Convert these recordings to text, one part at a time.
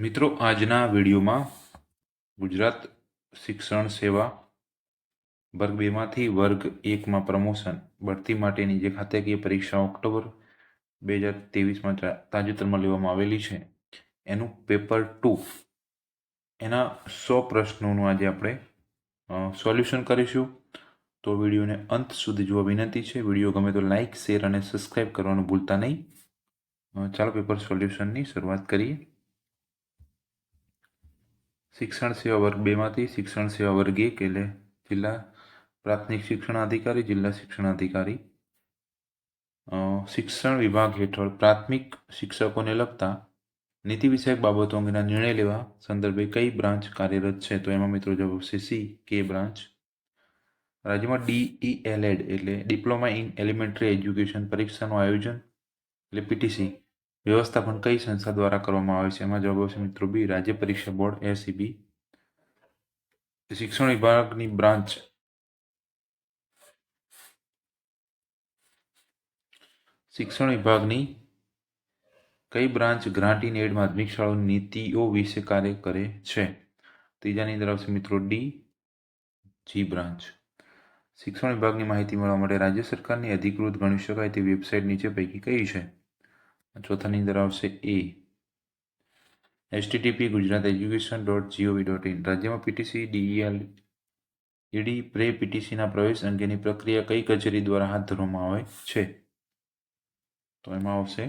મિત્રો, આજના વિડીયોમાં ગુજરાત શિક્ષણ સેવા વર્ગ બેમાંથી વર્ગ એકમાં પ્રમોશન બઢતી માટેની જે ખાતાકીય પરીક્ષા ઓક્ટોબર બે હજાર ત્રેવીસમાં તાજેતરમાં લેવામાં આવેલી છે. એનું પેપર ટુ. એના સો પ્રશ્નોનું આજે આપણે સોલ્યુશન કરીશું. તો વિડીયોને અંત સુધી જોવા વિનંતી છે. વીડિયો ગમે તો લાઇક શેર અને સબસ્ક્રાઇબ કરવાનું ભૂલતા નહીં. ચાલો પેપર સોલ્યુશનની શરૂઆત કરીએ. શિક્ષણ સેવા વર્ગ બેમાંથી શિક્ષણ સેવા વર્ગ એક એટલે જિલ્લા પ્રાથમિક શિક્ષણ અધિકારી જિલ્લા શિક્ષણ અધિકારી શિક્ષણ વિભાગ હેઠળ પ્રાથમિક શિક્ષકોને લગતા નીતિ વિષયક બાબતો અંગેના નિર્ણય લેવા સંદર્ભે કઈ બ્રાન્ચ કાર્યરત છે? તો એમાં મિત્રો જવાબ આવશે સી, કે બ્રાન્ચ. રાજ્યમાં ડીઈએલએડ એટલે ડિપ્લોમા ઇન એલિમેન્ટરી એજ્યુકેશન પરીક્ષાનું આયોજન એટલે પીટીસી વ્યવસ્થાપન કઈ સંસ્થા દ્વારા કરવામાં આવે છે? એમાં જવાબ આવશે મિત્રો બી, રાજ્ય પરીક્ષા બોર્ડ એસીબી શિક્ષણ વિભાગની બ્રાન્ચ. શિક્ષણ વિભાગની કઈ બ્રાન્ચ ગ્રાન્ટ ઇન એડ માધ્યમિક શાળાઓની નીતિઓ વિશે કાર્ય કરે છે? ત્રીજાની અંદર આવશે મિત્રો ડી, જી બ્રાન્ચ. શિક્ષણ વિભાગની માહિતી મેળવવા માટે રાજ્ય સરકારની અધિકૃત ગણી શકાય તે વેબસાઇટ નીચે પૈકી કઈ છે? ચોથાની અંદર આવશે એ. HTTP Gujarat education dot GOV dot in રાજ્યમાં પીટીસી ડીઈએલ ઈડી પ્રે પીટીસીના પ્રવેશ અંગેની પ્રક્રિયા કઈ કચેરી દ્વારા હાથ ધરવામાં આવે છે? તો એમાં આવશે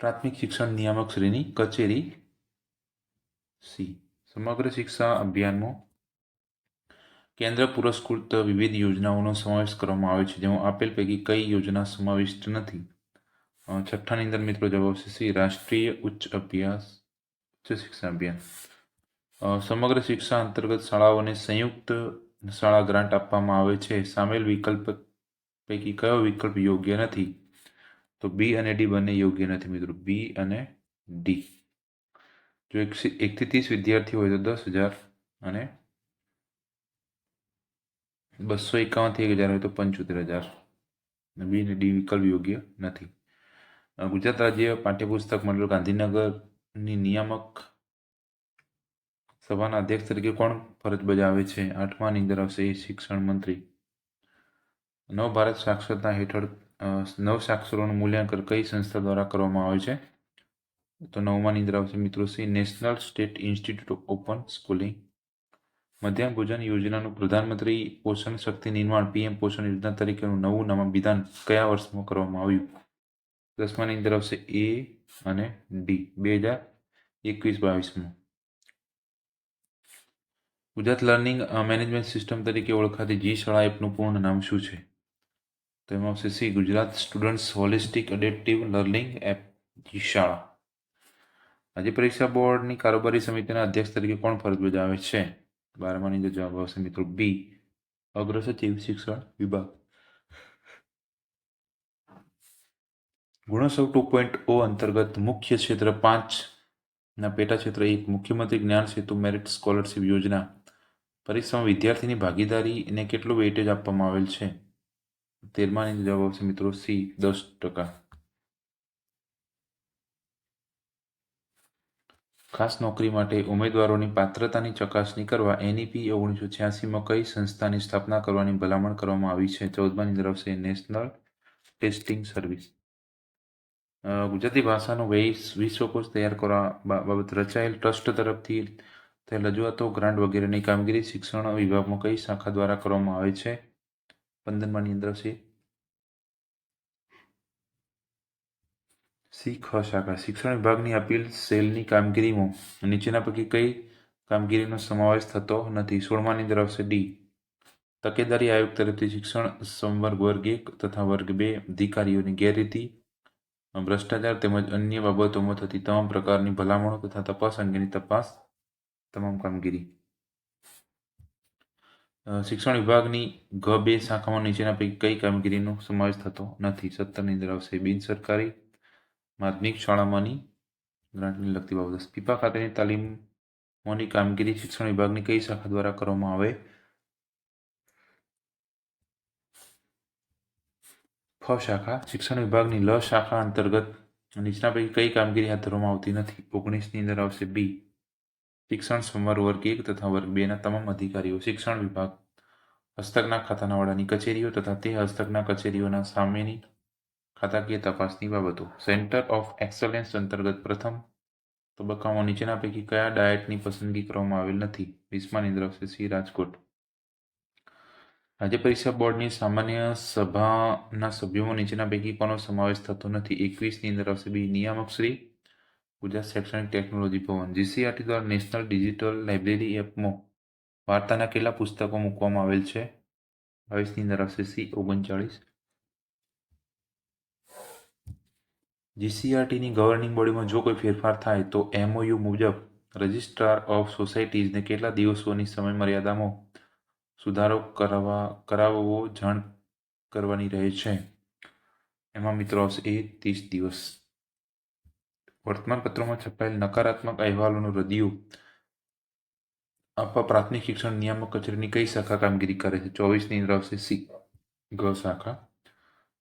પ્રાથમિક શિક્ષણ નિયામક શ્રેણી કચેરી સી. સમગ્ર શિક્ષા અભિયાનમાં કેન્દ્ર પુરસ્કૃત વિવિધ યોજનાઓનો સમાવેશ કરવામાં આવે છે, જેમાં આપેલ પૈકી કઈ યોજના સમાવિષ્ટ નથી? છઠ્ઠાની અંદર મિત્રો જવાબ આવશે સી રાષ્ટ્રીય ઉચ્ચ અભ્યાસ, ઉચ્ચ શિક્ષણ અભિયાન. સમગ્ર શિક્ષા અંતર્ગત શાળાઓને સંયુક્ત શાળા ગ્રાન્ટ આપવામાં આવે છે. સામેલ વિકલ્પ પૈકી કયો વિકલ્પ યોગ્ય નથી? તો બી અને ડી બંને યોગ્ય નથી મિત્રો. બી અને ડી. જો એક એકથી ત્રીસ વિદ્યાર્થી હોય તો દસ હજાર અને બસો એકાવનથી એક હજાર હોય તો પંચોતેર હજાર. બી ડી વિકલ્પ યોગ્ય નથી. ગુજરાત રાજ્ય પાઠ્યપુસ્તક મંડળ ગાંધીનગરની નિયામક સભાના અધ્યક્ષ તરીકે કોણ ફરજ બજાવે છે? આઠમાની અંદર આવશે શિક્ષણ મંત્રી. નવ ભારત સાક્ષરતા હેઠળ નવ સાક્ષરોનું મૂલ્યાંકન કઈ સંસ્થા દ્વારા કરવામાં આવે છે? તો નવમાની અંદર આવશે મિત્રો Shri national state institute of open schooling. મધ્યાહન ભોજન યોજનાનું પ્રધાનમંત્રી પોષણ શક્તિ નિર્માણ પીએમ પોષણ યોજના તરીકેનું નવું નામ વિધાન કયા વર્ષમાં કરવામાં આવ્યું? દસમાની અંદર આવશે એ અને ડી બે હજાર એકવીસ બાવીસમાં. ગુજરાત લર્નિંગ મેનેજમેન્ટ સિસ્ટમ તરીકે ઓળખાતી જી શાળા એપનું પૂર્ણ નામ શું છે? તો એમાં આવશે C, Gujarat students holistic adaptive learning app G Shala. આજે પરીક્ષા બોર્ડની કારોબારી સમિતિના અધ્યક્ષ તરીકે કોણ ફરજ બજાવે છે? બારમાની અંદર જવાબ આવશે મિત્રો બી અગ્રસચિવ શિક્ષણ વિભાગ. ગુણોત્સવ ટુ પોઈન્ટ ઓ અંતર્ગત મુખ્ય ક્ષેત્ર પાંચ ના પેટા ક્ષેત્ર એક, મુખ્યમંત્રી જ્ઞાન સેતુ મેરિટ સ્કોલરશિપ યોજના. પરીક્ષામાં વિદ્યાર્થીની ભાગીદારીને કેટલું વેઇટેજ આપવામાં આવેલ છે? તેરમાની જવાબ આવશે મિત્રો સી દસ ટકા. ખાસ નોકરી માટે ઉમેદવારોની પાત્રતાની ચકાસણી કરવા એનઈપી ઓગણીસો છ્યાસીમાં કઈ સંસ્થાની સ્થાપના કરવાની ભલામણ કરવામાં આવી છે? ચૌદમાની અંદર આવશે નેશનલ ટેસ્ટિંગ સર્વિસ. ગુજરાતી ભાષાનો વૈશ વિશ્વકોશ તૈયાર કરવા બાબત રચાયેલ ટ્રસ્ટ તરફથી થયેલ રજૂઆતો, ગ્રાન્ટ વગેરેની કામગીરી શિક્ષણ વિભાગમાં કઈ શાખા દ્વારા કરવામાં આવે છે? પંદરમાની અંદર છે સી ખ શાખા શિક્ષણ વિભાગની અપીલ સેલની કામગીરીમાં નીચેના પૈકી કઈ કામગીરીનો સમાવેશ થતો નથી. સોળમાની અંદર આવશે ડી. તકેદારી આયોગ તરફથી શિક્ષણ સંવર્ગ વર્ગ એક તથા વર્ગ બે અધિકારીઓની ગેરરીતિ, ભ્રષ્ટાચાર તેમજ અન્ય બાબતોમાં થતી તમામ પ્રકારની ભલામણો તથા તપાસ અંગેની તપાસ, તમામ કામગીરી. શિક્ષણ વિભાગની ગ બે શાખામાં નીચેના પૈકી કઈ કામગીરીનો સમાવેશ થતો નથી. સત્તરની અંદર આવશે બિન સરકારી માધ્યમિક શાળામાંની ગ્રાન્ટને લગતી બાબતો પીપા ખાતેની તાલીમોની કામગીરી શિક્ષણ વિભાગની કઈ શાખા દ્વારા કરવામાં આવે? ફ શાખા. શિક્ષણ વિભાગની લ શાખા અંતર્ગત નીચના પૈકી કઈ કામગીરી હાથ ધરવામાં આવતી નથી? ઓગણીસની અંદર આવશે બી. શિક્ષણ સંવર વર્ગ એક તથા વર્ગ બેના તમામ અધિકારીઓ શિક્ષણ વિભાગ હસ્તકના ખાતાના વડાની કચેરીઓ તથા તે હસ્તકના કચેરીઓના સામેની ખાતાકીય તપાસની બાબતો. સેન્ટર ઓફ એક્સલન્સ અંતર્ગત પ્રથમ તબક્કામાં નીચેના પૈકી કયા ડાયટની પસંદગી કરવામાં આવેલ નથી? વિસ્માન નિંદ્ર આવશે રાજકોટ. રાજ્ય પરીક્ષા બોર્ડની સામાન્ય સભાના સભ્યોમાં નીચેના પૈકી કોનો સમાવેશ થતો નથી? એકવીસની અંદર આવશે બી નિયામક શ્રી ગુજરાત શૈક્ષણિક ટેકનોલોજી ભવન. જીસીઆરટી દ્વારા નેશનલ ડિજિટલ લાઇબ્રેરી એપમાં વાર્તાના કેટલા પુસ્તકો મૂકવામાં આવેલ છે? બાવીસની અંદર આવશે સી, ઓગણચાળીસ. જીસીઆરટીની ગવર્નિંગ બોડીમાં જો કોઈ ફેરફાર થાય તો એમઓયુ મુજબ રજિસ્ટ્રાર ઓફ સોસાયટીઝને કેટલા દિવસોની સમયમર્યાદામાં સુધારો કરવા કરાવવો જાણ કરવાની રહે છે? એમાં મિત્રો આવશે એ ત્રીસ દિવસ. વર્તમાનપત્રોમાં છપાયેલ નકારાત્મક અહેવાલોનું રદિયું આપવા પ્રાથમિક શિક્ષણ નિયામક કચેરીની કઈ શાખા કામગીરી કરે છે? ચોવીસની અંદર આવશે સી, ગ શાખા.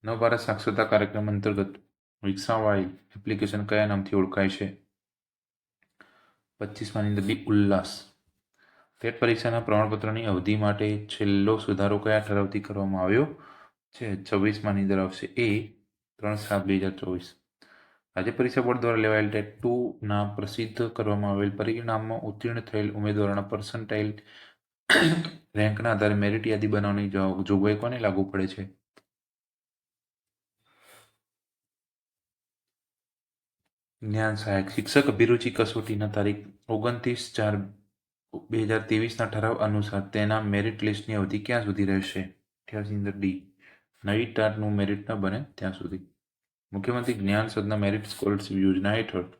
નવ ભારત સાક્ષરતા કાર્યક્રમ અંતર્ગત વિકસાવાયેલ એપ્લિકેશન કયા નામથી ઓળખાય છે? પચીસમાં અંદર બી ઉલ્લાસ. ટેટ પરીક્ષાના પ્રમાણપત્રની અવધિ માટે છેલ્લો સુધારો કયા ઠરાવથી કરવામાં આવ્યો છે? છવ્વીસમાં અંદર આવશે એ ત્રણ સાત બે હજાર ચોવીસ. રાજ્ય પરીક્ષા બોર્ડ દ્વારા લેવાયેલ ટેટ ટુના પ્રસિદ્ધ કરવામાં આવેલ પરિણામમાં ઉત્તીર્ણ થયેલ ઉમેદવારોના પર્સન્ટાઇલ રેન્કના આધારે મેરિટ યાદી બનાવવાની જોગવાઈ કોને લાગુ પડે છે. જ્ઞાન સહાયક શિક્ષક અભિરુચિ કસોટીના તારીખ ઓગણત્રીસ ચાર બે હજાર ત્રેવીસના ઠરાવ અનુસાર તેના મેરિટ લિસ્ટની અવધિ ક્યાં સુધી રહેશે? અઠ્યાસી અંદર ડી. નવી ટાટનું મેરિટ ન બને ત્યાં સુધી. મુખ્યમંત્રી જ્ઞાન સદના મેરિટ સ્કોલરશિપ યોજના હેઠળ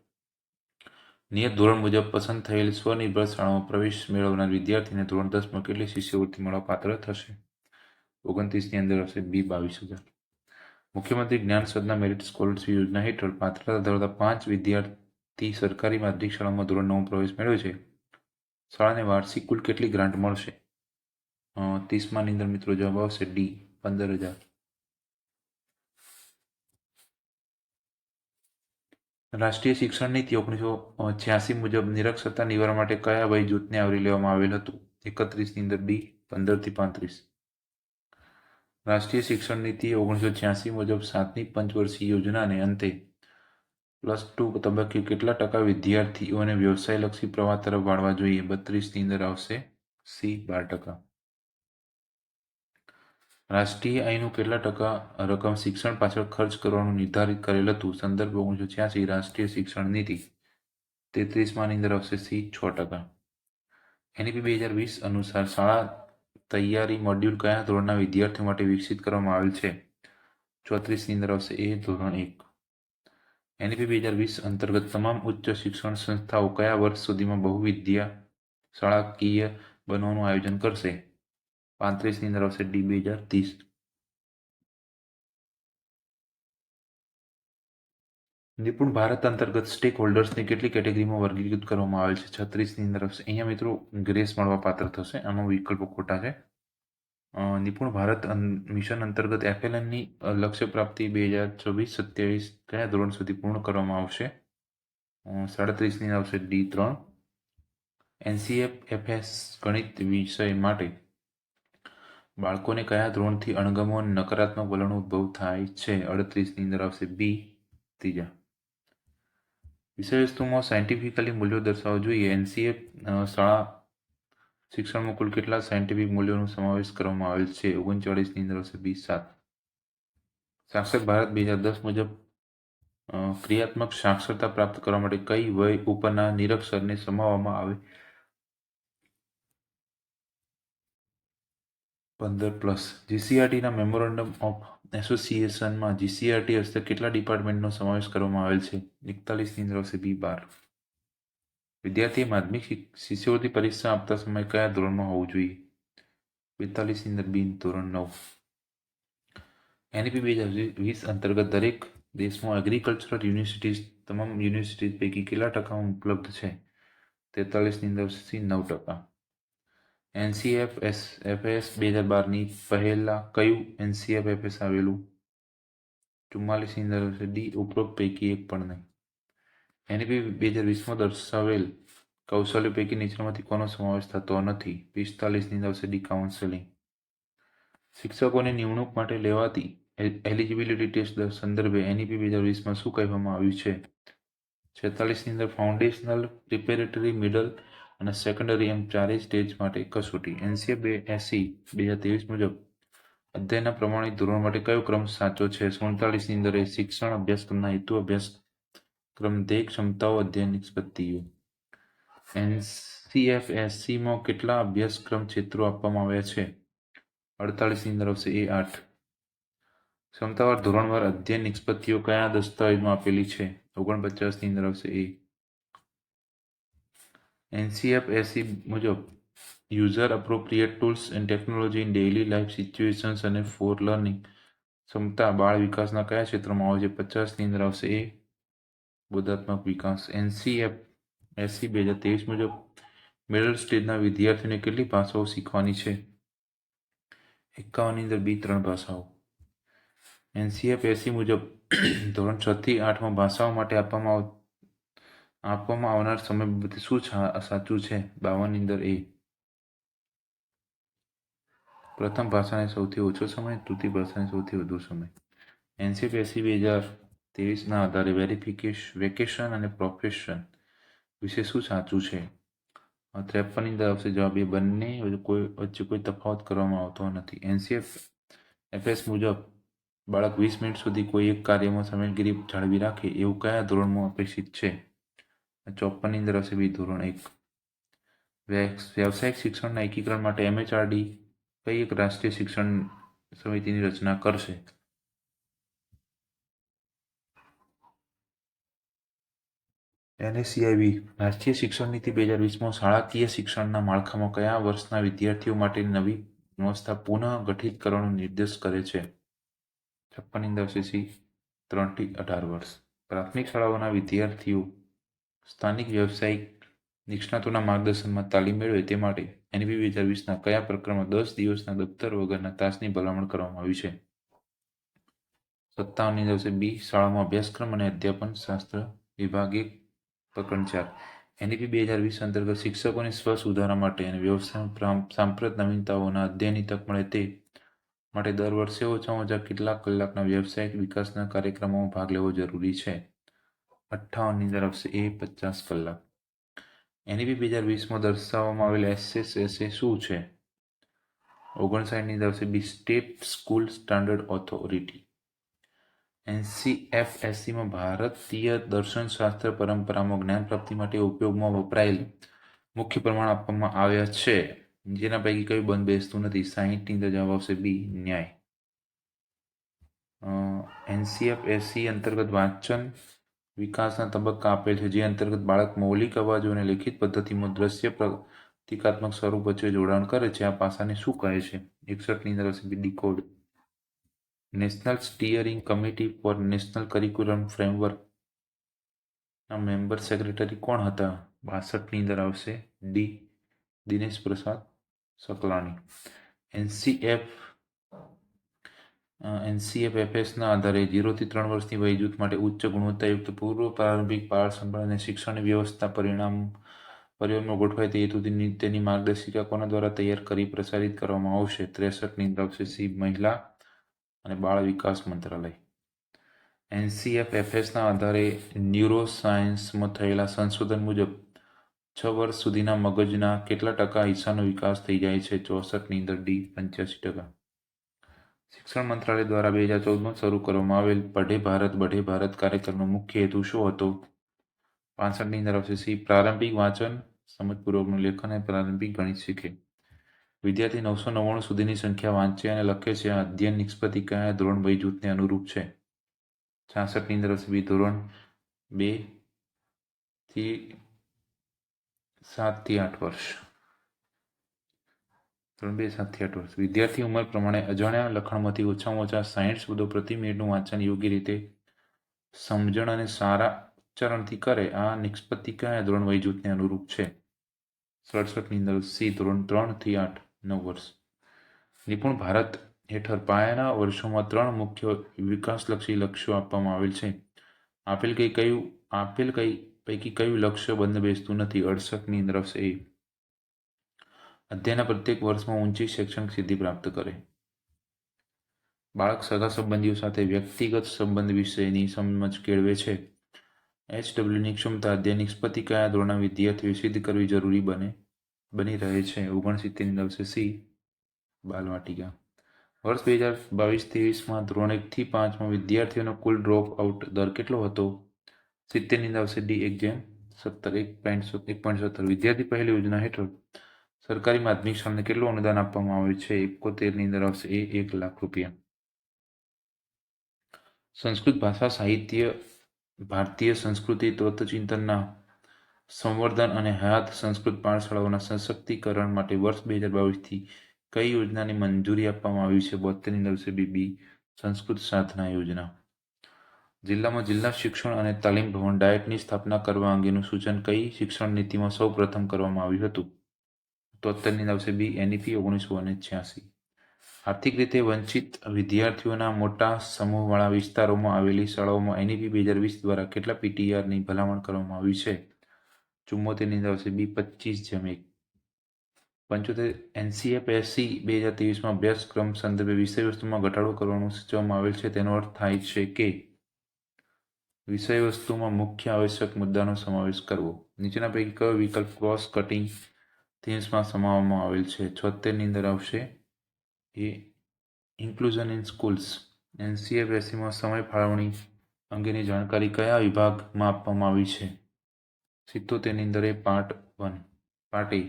નિયત ધોરણ મુજબ પસંદ થયેલ સ્વનિર્ભર શાળામાં પ્રવેશ મેળવનાર વિદ્યાર્થીને ધોરણ દસમાં કેટલી શિષ્યવૃત્તિ મળવા પાત્ર થશે? ઓગણત્રીસની અંદર હશે બી બાવીસ હજાર. મુખ્યમંત્રી જ્ઞાન સદના મેરિટ સ્કોલરશીપ યોજના હેઠળ પાત્રતા ધરાવતા પાંચ વિદ્યાર્થી સરકારી માધ્યમિક શાળામાં ધોરણ નવ પ્રવેશ મેળવે છે. શાળાને વાર્ષિક કુલ કેટલી ગ્રાન્ટ મળશે? ત્રીસમાં અંદર મિત્રો જવાબ આવશે ડી, પંદર હજાર. રાષ્ટ્રીય શિક્ષણ નીતિ ઓગણીસો છ્યાસી મુજબ નિરક્ષરતા નિવારણ માટે કયા વય જૂથને આવરી લેવામાં આવેલ હતું? એકત્રીસની અંદર ડી, પંદરથી પાંત્રીસ. રાષ્ટ્રીય શિક્ષણ નીતિ ઓગણીસો છ્યાસી મુજબ સાતની પંચવર્ષીય યોજનાને અંતે પ્લસ ટુ તબક્કે કેટલા ટકા વિદ્યાર્થીઓને વ્યવસાયલક્ષી પ્રવાહ તરફ વાળવા જોઈએ? બત્રીસની અંદર આવશે સી, બાર ટકા. રાષ્ટ્રીય આયનું કેટલા ટકા રકમ શિક્ષણ પાછળ ખર્ચ કરવાનું નિર્ધારિત કરેલ હતું? સંદર્ભ ઓગણીસો છ્યાસી, રાષ્ટ્રીય શિક્ષણ નીતિ. તેત્રીસમાંની અંદર આવશે સી, છ ટકા. એનઈપી બે હજાર વીસ અનુસાર શાળા તૈયારી મોડ્યુલ કયા ધોરણના વિદ્યાર્થીઓ માટે વિકસિત કરવામાં આવેલ છે? ચોત્રીસની અંદર આવશે એ ધોરણ એક. એનઈપી બે હજાર વીસ અંતર્ગત તમામ ઉચ્ચ શિક્ષણ સંસ્થાઓ કયા વર્ષ સુધીમાં બહુવિદ્યા શાળાકીય બનવાનું આયોજન કરશે? પાંત્રીસની અંદર આવશે ડી બે હજાર ત્રીસ. નિપુણ ભારત અંતર્ગત સ્ટેક હોલ્ડર્સની કેટલી કેટેગરીમાં વર્ગીકૃત કરવામાં આવેલ છે? છત્રીસની અંદર અહીંયા મિત્રો ગ્રેસ મળવા પાત્ર થશે. આનો વિકલ્પો ખોટા છે. નિપુણ ભારત મિશન અંતર્ગત એફએલએનની લક્ષ્ય પ્રાપ્તિ બે હજાર ચોવીસ સત્યાવીસ કયા ધોરણ સુધી પૂર્ણ કરવામાં આવશે? સાડત્રીસની આવશે ડી ત્રણ. એનસીએફ એફએસ ગણિત વિષય માટે બાળકોને કયા ધોરણથી અણગમો નકારાત્મક વલણ ઉદ્ભવ થાય છે? અડત્રીસની અંદર આવશે બી ત્રીજા. વિષય વસ્તુમાં સાયન્ટિફિકલી મૂલ્યો દર્શાવવા જોઈએ. એનસીએફ શાળા શિક્ષણમાં કુલ કેટલા સાયન્ટિફિક મૂલ્યોનો સમાવેશ કરવામાં આવેલ છે? ઓગણચાળીસની અંદર આવશે બી સાત. સાક્ષર ભારત બે હજાર દસ મુજબ ક્રિયાત્મક સાક્ષરતા પ્રાપ્ત કરવા માટે કઈ વય ઉપરના નિરક્ષરને સમાવવામાં આવે? પંદર પ્લસ. જીસીઆરટીના મેમોરેન્ડમ ઓફ એસોસિએશનમાં જીસીઆરટી હસ્તે કેટલા ડિપાર્ટમેન્ટનો સમાવેશ કરવામાં આવેલ છે? એકતાલીસની અંદર આવશે બી બાર. વિદ્યાર્થીએ માધ્યમિક શિષ્યવૃત્તિ પરીક્ષા આપતા સમયે કયા ધોરણમાં હોવું જોઈએ? બેતાલીસની અંદર બિન ધોરણ નવ. એનઈપી બે હજાર વીસ અંતર્ગત દરેક દેશમાં એગ્રીકલ્ચરલ યુનિવર્સિટીઝ તમામ યુનિવર્સિટીઝ પૈકી કેટલા ટકામાં ઉપલબ્ધ છે? તેતાલીસની અંદર સી નવ ટકા. એનસીએફ એસ, એફએસ બે હજાર બારની પહેલા કયું એનસીએફ એફએસ આવેલું? ચુમ્માલીસની અંદર ડી ઉપરોક્ત પૈકી એક પણ નહીં. એનઈપી બે હજાર વીસમાં દર્શાવેલ કૌશલ્ય પૈકી નીચેનામાંથી કોનો સમાવેશ થતો નથી? પિસ્તાલીસની આવશે ડી કાઉન્સેલિંગ. શિક્ષકોની નિમણૂક માટે લેવાતી એલિજિબિલિટી ટેસ્ટ સંદર્ભે એનઈપી બે હજાર વીસમાં શું કહેવામાં આવ્યું છે? છેતાલીસની અંદર ફાઉન્ડેશનલ, પ્રિપેરેટરી, મિડલ અને સેકન્ડરી એમ ચારેય સ્ટેજ માટે કસોટી. એનસીએ બે એસી બે હજાર ત્રેવીસ મુજબ અધ્યયનના પ્રમાણિત ધોરણ માટે કયો ક્રમ સાચો છે? સુડતાલીસની અંદર એ શિક્ષણ અભ્યાસક્રમના હેતુ અભ્યાસક્રમ ધ્યેય ક્ષમતાઓ અધ્યયન નિષ્પત્તિઓ એનસીએફએસસીમાં કેટલા અભ્યાસક્રમ ક્ષેત્રો આપવામાં આવ્યા છે? અડતાલીસની અંદર આવશે એ આઠ. ક્ષમતાવાર ધોરણવાર અધ્યયન નિષ્પત્તિઓ કયા દસ્તાવેજમાં આપેલી છે? ઓગણપચાસની અંદર આવશે એ. એનસીએફએસસી મુજબ user appropriate tools and technology in daily life situations અને ફોર લર્નિંગ ક્ષમતા બાળ વિકાસના કયા ક્ષેત્રમાં આવે છે? પચાસની અંદર આવશે એ. બોધાત્મક વિકાસ. એનસીએફ એસસી બે હજાર ત્રેવીસ મુજબ મિડલ સ્ટેજના વિદ્યાર્થીઓને કેટલી ભાષાઓ શીખવાની છે? એકાવનની અંદર બી ત્રણ ભાષાઓ. એનસીએફ, એસી મુજબ ધોરણ છ થી આઠમાં ભાષાઓ માટે આપવામાં આપવામાં આવનાર સમય બાબતે શું સાચું છે? બાવનની અંદર એ. પ્રથમ ભાષાને સૌથી ઓછો સમય, તૃતીય ભાષાને સૌથી વધુ સમય. એનસીએફ, એસી બે હજાર ત્રેવીસના આધારે વેરિફિકેશન વેકેશન અને પ્રોફેશન વિશે શું સાચું છે? ત્રેપનની અંદર આવશે જવાબ એ બંને કોઈ, વચ્ચે કોઈ તફાવત કરવામાં આવતો નથી. એનસીએફ એફએસ મુજબ બાળક વીસ મિનિટ સુધી કોઈ એક કાર્યમાં સામેલગીરી જાળવી રાખે એવું કયા ધોરણમાં અપેક્ષિત છે? ચોપનની અંદર હશે બી ધોરણ એક. વ્યાવસાયિક શિક્ષણના એકીકરણ માટે એમએચઆરડી કઈ એક રાષ્ટ્રીય શિક્ષણ સમિતિની રચના કરશે? એનએસસીઆઈબી રાષ્ટ્રીય શિક્ષણ નીતિ બે હજાર વીસમાં શાળાકીય શિક્ષણના માળખામાં કયા વર્ષના વિદ્યાર્થીઓ માટે નવી વ્યવસ્થા પુનઃ ગઠિત કરવાનો નિર્દેશ કરે છે? છપ્પન ઇન્દવસી ત્રણથી અઢાર વર્ષ. પ્રાથમિક શાળાઓના વિદ્યાર્થીઓ સ્થાનિક વ્યવસાયિક નિષ્ણાતોના માર્ગદર્શનમાં તાલીમ મેળવે તે માટે એનબી બે હજાર વીસના કયા પ્રકરણમાં દસ દિવસના દફતર વગરના તાસની ભલામણ કરવામાં આવી છે? સત્તાવનની દિવસે બી શાળામાં અભ્યાસક્રમ અને અધ્યાપન શાસ્ત્ર વિભાગે પ્રકરણ ચાર એનઈપી બે હજાર વીસ અંતર્ગત શિક્ષકોની સ્વ સુધારા માટે અને વ્યવસાય સાંપ્રત નવીનતાઓના અધ્યયનની તક મળે તે માટે દર વર્ષે ઓછામાં ઓછા કેટલાક કલાકના વ્યવસાયિક વિકાસના કાર્યક્રમોમાં ભાગ લેવો જરૂરી છે. અઠ્ઠાવનની આવશે એ પચાસ કલાક. એનઈપી બે હજાર વીસમાં દર્શાવવામાં આવેલ એસએસએસએ શું છે? ઓગણસાઠની આવશે B state school standard authority. એનસીએફએસસીમાં ભારતીય દર્શનશાસ્ત્ર પરંપરામાં જ્ઞાન પ્રાપ્તિ માટે ઉપયોગમાં વપરાયેલ મુખ્ય પ્રમાણ આપવામાં આવ્યા છે. જેના પૈકી કયું બંધ બેસતું નથી? સાહીઠની અંદર જવાબ આવશે બી, ન્યાય. એનસીએફએસસી અંતર્ગત વાંચન વિકાસના તબક્કા આપેલ છે. જે અંતર્ગત બાળક મૌલિક અવાજો અને લેખિત પદ્ધતિમાં દ્રશ્ય પ્રતિકાત્મક સ્વરૂપ વચ્ચે જોડાણ કરે છે. આ પાસાને શું કહે છે? એકસઠની અંદર હશે decode. National steering committee for national curriculum framework ના મેમ્બર સેક્રેટરી કોણ હતા? બાસઠની અંદર આવશે ડી દિનેશ પ્રસાદ સકલાણી. એનસીએફ એનસીએફ એફએસના આધારે જીરોથી ત્રણ વર્ષની વય જૂથ માટે ઉચ્ચ ગુણવત્તાયુક્ત પૂર્વ પ્રારંભિક બાળ સંભાળ અને શિક્ષણની વ્યવસ્થા પરિણામ પરિવારમાં ગોઠવાય તે હેતુથી તેની માર્ગદર્શિકા કોના દ્વારા તૈયાર કરી પ્રસારિત કરવામાં આવશે? ત્રેસઠની અંદર આવશે સી. મહિલા અને બાળ વિકાસ મંત્રાલય. એનસીએફ એફએસના આધારે ન્યુરોસાયન્સમાં થયેલા સંશોધન મુજબ, છ વર્ષ સુધીના મગજના કેટલા ટકા હિસ્સાનો વિકાસ થઈ જાય છે? ચોસઠની અંદર ડી, પંચ્યાસી ટકા. શિક્ષણ મંત્રાલય દ્વારા બે હજાર ચૌદમાં શરૂ કરવામાં આવેલ પઢે ભારત, બઢે ભારત કાર્યક્રમનો મુખ્ય હેતુ શું હતો? પાસઠની અંદર આવશે સી, પ્રારંભિક વાંચન, સમજપૂર્વકનું લેખન અને પ્રારંભિક ગણિત શીખે. વિદ્યાર્થી નવસો નવ્વાણું સુધીની સંખ્યા વાંચે અને લખે છે. અધ્યયન નિષ્પતિ કયા ધોરણ વય જૂથને અનુરૂપ છે. છાસઠની અંદર બી ધોરણ બેથી સાતથી આઠ વર્ષ. ધોરણ બે સાતથી આઠ વર્ષ. વિદ્યાર્થી ઉંમર પ્રમાણે અજાણ્યા લખાણમાંથી ઓછામાં ઓછા સાહીઠ શબ્દો પ્રતિ મિનિટનું વાંચન યોગ્ય રીતે સમજણ અને સારા ઉચ્ચારણથી કરે. આ નિષ્પત્તિ કયા ધોરણ વય જૂથને અનુરૂપ છે. સડસઠની અંદર સી ધોરણ ત્રણથી આઠ. નવ વર્ષ. નિપુણ ભારત હેઠળ પાયાના વર્ષોમાં ત્રણ મુખ્ય વિકાસલક્ષી લક્ષ્યો આપવામાં આવેલ છે. આપેલ કઈ કયું, આપેલ કઈ પૈકી કયું લક્ષ્ય બંધ નથી? અડસઠની અંદર એ. અધ્યયના પ્રત્યેક વર્ષમાં ઊંચી શૈક્ષણિક સિદ્ધિ પ્રાપ્ત કરે. બાળક સગા સંબંધીઓ સાથે વ્યક્તિગત સંબંધ વિશેની સમજ કેળવે છે. એચ ડબલ્યુની ક્ષમતા અધ્યયન નિષ્પત્તિ કયા ધોરણના વિદ્યાર્થીઓ સિદ્ધ કરવી જરૂરી બને. બની રહે છે. ઓગણસિત્તેરની આવશે સી બાલવાટિકા. વર્ષ બે હજાર બાવીસ ત્રેવીસમાં ધોરણ એકથી પાંચમાં વિદ્યાર્થીઓનો કુલ ડ્રોપ આઉટ દર કેટલો હતો? સિત્તેરની દિવસે ડી એક જેમ સત્તર એક પોઈન્ટ એક પોઈન્ટ સત્તર. વિદ્યાર્થી પહેલી યોજના હેઠળ સરકારી માધ્યમિક શાળાને કેટલું અનુદાન આપવામાં આવ્યું છે? એકોતેરની અંદર આવશે એ એક લાખ રૂપિયા. સંસ્કૃત ભાષા સાહિત્ય, ભારતીય સંસ્કૃતિ તત્વચિંતનના સંવર્ધન અને હયાત સંસ્કૃત પાઠશાળાઓના સશક્તિકરણ માટે વર્ષ બે હજાર બાવીસથી કઈ યોજનાની મંજૂરી આપવામાં આવી છે? બોતેરની દિવસે બીબી સંસ્કૃત સાધના યોજના. જિલ્લામાં જિલ્લા શિક્ષણ અને તાલીમ ભવન ડાયટની સ્થાપના કરવા અંગેનું સૂચન કઈ શિક્ષણ નીતિમાં સૌ પ્રથમ કરવામાં આવ્યું હતું? તોતેરની દિવસે બી એનઈપી ઓગણીસો અને છ્યાસી. આર્થિક રીતે વંચિત વિદ્યાર્થીઓના મોટા સમૂહવાળા વિસ્તારોમાં આવેલી શાળાઓમાં એનઈપી બે હજાર વીસ દ્વારા કેટલા પીટીઆરની ભલામણ કરવામાં આવી છે? ચુમ્મોતેરની આવશે, બી પચીસ જેમ એક પંચોતેર એનસીએફએસસી બે હજાર ત્રેવીસમાં અભ્યાસક્રમ સંદર્ભે વિષય વસ્તુમાં ઘટાડો કરવાનું સૂચવવામાં આવેલ છે. તેનો અર્થ થાય છે કે વિષય વસ્તુમાં મુખ્ય આવશ્યક મુદ્દાનો સમાવેશ કરવો. નીચેના પૈકી કયો વિકલ્પ ક્રોસ કટિંગ થીમ્સમાં સમાવવામાં આવેલ છે? છોતેરની અંદર આવશે એ ઇન્ક્લુઝન ઇન સ્કૂલ્સ. એનસીએફએસીમાં સમય ફાળવણી અંગેની જાણકારી કયા વિભાગમાં આપવામાં આવી છે? સિત્તોતેરની અંદર એ પાર્ટ વન પાર્ટી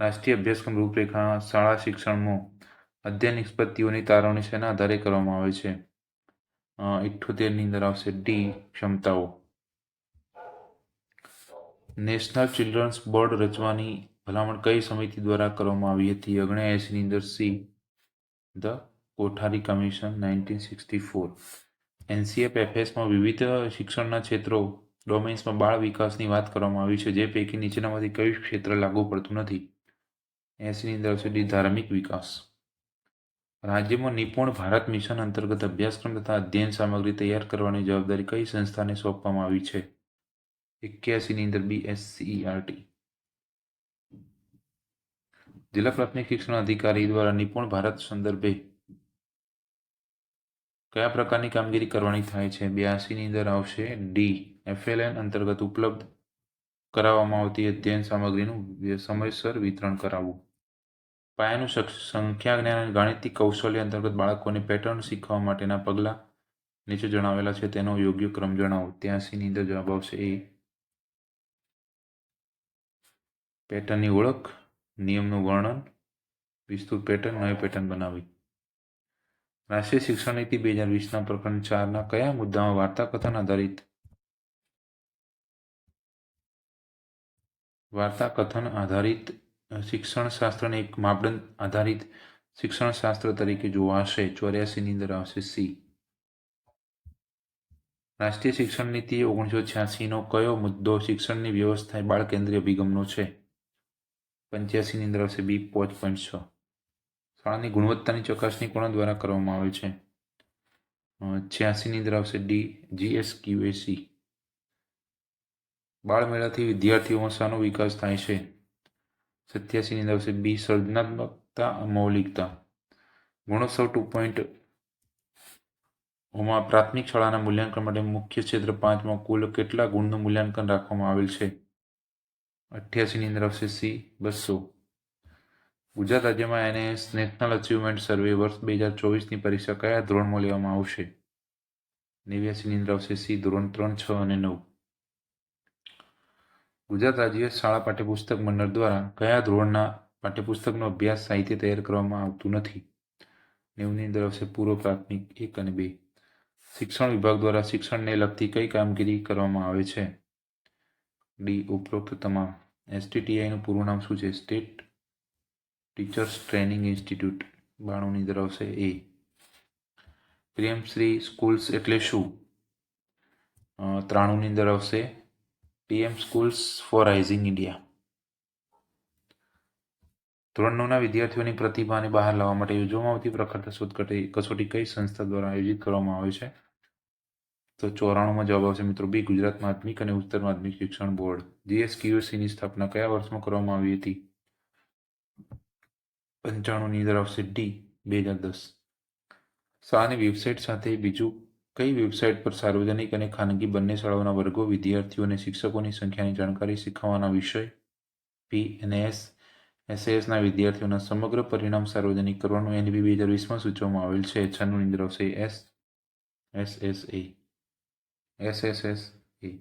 રાષ્ટ્રીય અભ્યાસક્રમ રૂપરેખા શાળા શિક્ષણમાં અધ્યયન નિષ્પત્તિઓની તારવણી શેના આધારે કરવામાં આવે છે? ઇઠ્ઠોતેરની અંદર આવશે ડી ક્ષમતાઓ. નેશનલ ચિલ્ડ્રન્સ બોર્ડ રચવાની ભલામણ કઈ સમિતિ દ્વારા કરવામાં આવી હતી? ઓગણએંસીની અંદર C the Kothari commission, nineteen sixty four. NCF, એફએસમાં વિવિધ શિક્ષણના ક્ષેત્રો ડોમેન્સમાં બાળ વિકાસની વાત કરવામાં આવી છે, જે પૈકી નીચેનામાંથી કયું ક્ષેત્ર લાગુ પડતું નથી? એસીની અંદર સુધી ધાર્મિક વિકાસ. રાજ્યમાં નિપુણ ભારત મિશન અંતર્ગત અભ્યાસક્રમ તથા અધ્યયન સામગ્રી તૈયાર કરવાની જવાબદારી કઈ સંસ્થાને સોંપવામાં આવી છે? એક્યાસીની અંદર બી એસસીઈઆરટી જિલ્લા પ્રાથમિક શિક્ષણ અધિકારી દ્વારા નિપુણ ભારત સંદર્ભે કયા પ્રકારની કામગીરી કરવાની થાય છે? બ્યાસીની અંદર આવશે ડી એફએલએન અંતર્ગત ઉપલબ્ધ કરાવવામાં આવતી અધ્યયન સામગ્રીનું સમયસર વિતરણ કરાવવું. પાયાનું સંખ્યા જ્ઞાન અને ગાણિતિક કૌશલ્ય અંતર્ગત બાળકોને પેટર્ન શીખવા માટેના પગલાં નીચે જણાવેલા છે. તેનો યોગ્ય ક્રમ જણાવો. ત્યાંસીની અંદર જવાબ આવશે એ. પેટર્નની ઓળખ, નિયમનું વર્ણન, વિસ્તૃત પેટર્ન, નવી પેટર્ન બનાવી રાષ્ટ્રીય શિક્ષણ નીતિ બે હજાર વીસના પ્રકરણ ચારના કયા મુદ્દામાં વાર્તાકથન આધારિત વાર્તાકથન આધારિત શિક્ષણ શાસ્ત્રને એક માપદંડ આધારિત શિક્ષણ શાસ્ત્ર તરીકે જોવાશે. ચોર્યાસીની અંદર આવશે સી. રાષ્ટ્રીય શિક્ષણ નીતિ ઓગણીસો છ્યાસીનો કયો મુદ્દો શિક્ષણની વ્યવસ્થાએ બાળ કેન્દ્રીય અભિગમનો છે? પંચ્યાસીની અંદર આવશે બી પોચ પોઈન્ટ છ. શાળાની ગુણવત્તાની ચકાસણી કોના દ્વારા કરવામાં આવે છે? છ્યાસીની અંદર આવશે ડી જીએસ ક્યુએસી બાળમેળાથી વિદ્યાર્થીઓમાં શાનો વિકાસ થાય છે. સત્યાસીની અંદર બી સર્જનાત્મકતા મૌલિકતા. ગુણોત્સવ ટુ પોઈન્ટ ઓમાં પ્રાથમિક શાળાના મૂલ્યાંકન માટે મુખ્ય ક્ષેત્ર પાંચમાં કુલ કેટલા ગુણનું મૂલ્યાંકન રાખવામાં આવેલ છે? અઠ્યાસીની અંદર આવશે સી બસો. ગુજરાત રાજ્યમાં એને નેશનલ અચીવમેન્ટ સર્વે વર્ષ બે હજાર ચોવીસની પરીક્ષા કયા ધોરણમાં લેવામાં આવશે? નેવ્યાસીની અંદર આવશે સી ધોરણ ત્રણ, છ અને નવ. ગુજરાત રાજ્ય શાળા પાઠ્યપુસ્તક મંડળ દ્વારા કયા ધોરણના પાઠ્યપુસ્તકનો અભ્યાસ સાહિત્ય તૈયાર કરવામાં આવતું નથી? નેવની અંદર આવશે પૂર્વ પ્રાથમિક એક અને બે. શિક્ષણ વિભાગ દ્વારા શિક્ષણને લગતી કઈ કામગીરી કરવામાં આવે છે? ડી. ઉપરોક્ત તમામ. એસટીટીઆઈનું પૂરું નામ શું છે? State teachers training institute. બાણુંની અંદર આવશે એ. પ્રિયમશ્રી સ્કૂલ્સ એટલે શું? ત્રાણુંની અંદર આવશે PM schools for rising India ધોરણ નવના વિદ્યાર્થીઓની પ્રતિભાને બહાર લાવવા માટે યોજવામાં આવતી પ્રખરતા શોધ કસોટી કઈ સંસ્થા દ્વારા આયોજિત કરવામાં આવે છે? તો ચોરાણુંમાં જવાબ આવશે મિત્રો, બી, ગુજરાત માધ્યમિક અને ઉત્તર માધ્યમિક શિક્ષણ બોર્ડ. જીએસક્યુએસસીની સ્થાપના કયા વર્ષમાં કરવામાં આવી હતી? પંચાણુંની અંદર આવશે ડી, બે હજાર દસ. શાળાની વેબસાઇટ સાથે બીજું કઈ વેબસાઇટ પર સાર્વજનિક અને ખાનગી બંને શાળાઓના વર્ગો વિદ્યાર્થીઓ અને શિક્ષકોની સંખ્યાની જાણકારી શીખવવાના વિષય? પી અને એસ એસએસના વિદ્યાર્થીઓના સમગ્ર પરિણામ સાર્વજનિક કરવાનું એનબી બે હજાર વીસમાં સૂચવવામાં આવેલ છે. છન્નું અંદર આવશે S S S, A. S S S, A.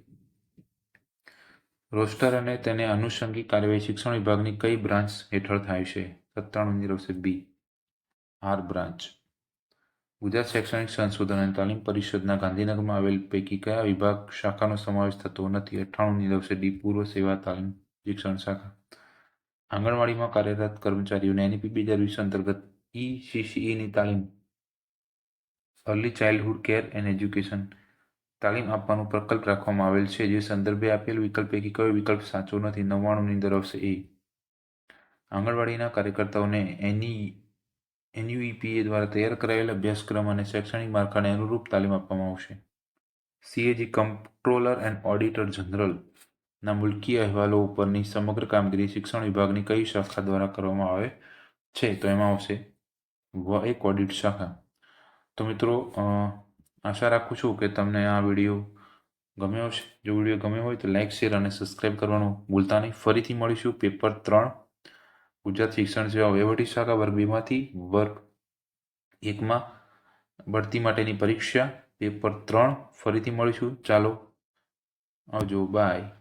Roster અને તેને આનુષંગિક કાર્યવાહી શિક્ષણ વિભાગની કઈ બ્રાન્ચ હેઠળ થાય છે? સત્તાણું આવશે બી. R branch. ગુજરાત શૈક્ષણિક સંશોધન અને તાલીમ પરિષદના ગાંધીનગરમાં આવેલ પૈકી કયા વિભાગ શાખાનો સમાવેશ થતો નથી? અઠ્ઠાણુંની દિવસે ડી, પૂર્વ સેવા તાલીમ શિક્ષણ શાખા. આંગણવાડીમાં કાર્યરત કર્મચારીઓને એનઈપી બે હજાર વીસ અંતર્ગત ઈ સીસીઈની તાલીમ, early childhood care and education તાલીમ આપવાનો પ્રકલ્પ રાખવામાં આવેલ છે. જે સંદર્ભે આપેલ વિકલ્પ પૈકી કયો વિકલ્પ સાચો નથી? નવ્વાણુંની અંદર આવશે એ. આંગણવાડીના કાર્યકર્તાઓને એની એનયુઈપીએ દ્વારા તૈયાર કરાયેલ અભ્યાસક્રમ અને શૈક્ષણિક માળખાને અનુરૂપ તાલીમ આપવામાં આવશે. CAG controller and auditor general ના મુલકી અહેવાલો ઉપરની સમગ્ર કામગીરી શિક્ષણ વિભાગની કઈ શાખા દ્વારા કરવામાં આવે છે? તો એમાં આવશે એક ઓડિટ શાખા. તો મિત્રો આશા રાખું છું કે તમને આ વીડિયો ગમ્યો હશે. જો વીડિયો ગમ્યો હોય તો લાઇક શેર અને સબસ્ક્રાઇબ કરવાનું ભૂલતા નહીં. ફરીથી મળીશું પેપર ત્રણ ગુજરાત શિક્ષણ સેવા વહીવટી શાખા વર્ગ બેમાંથી વર્ગ એકમાં ભરતી માટેની પરીક્ષા, પેપર ત્રણ ફરીથી મળીશું. ચાલો, આવજો, બાય.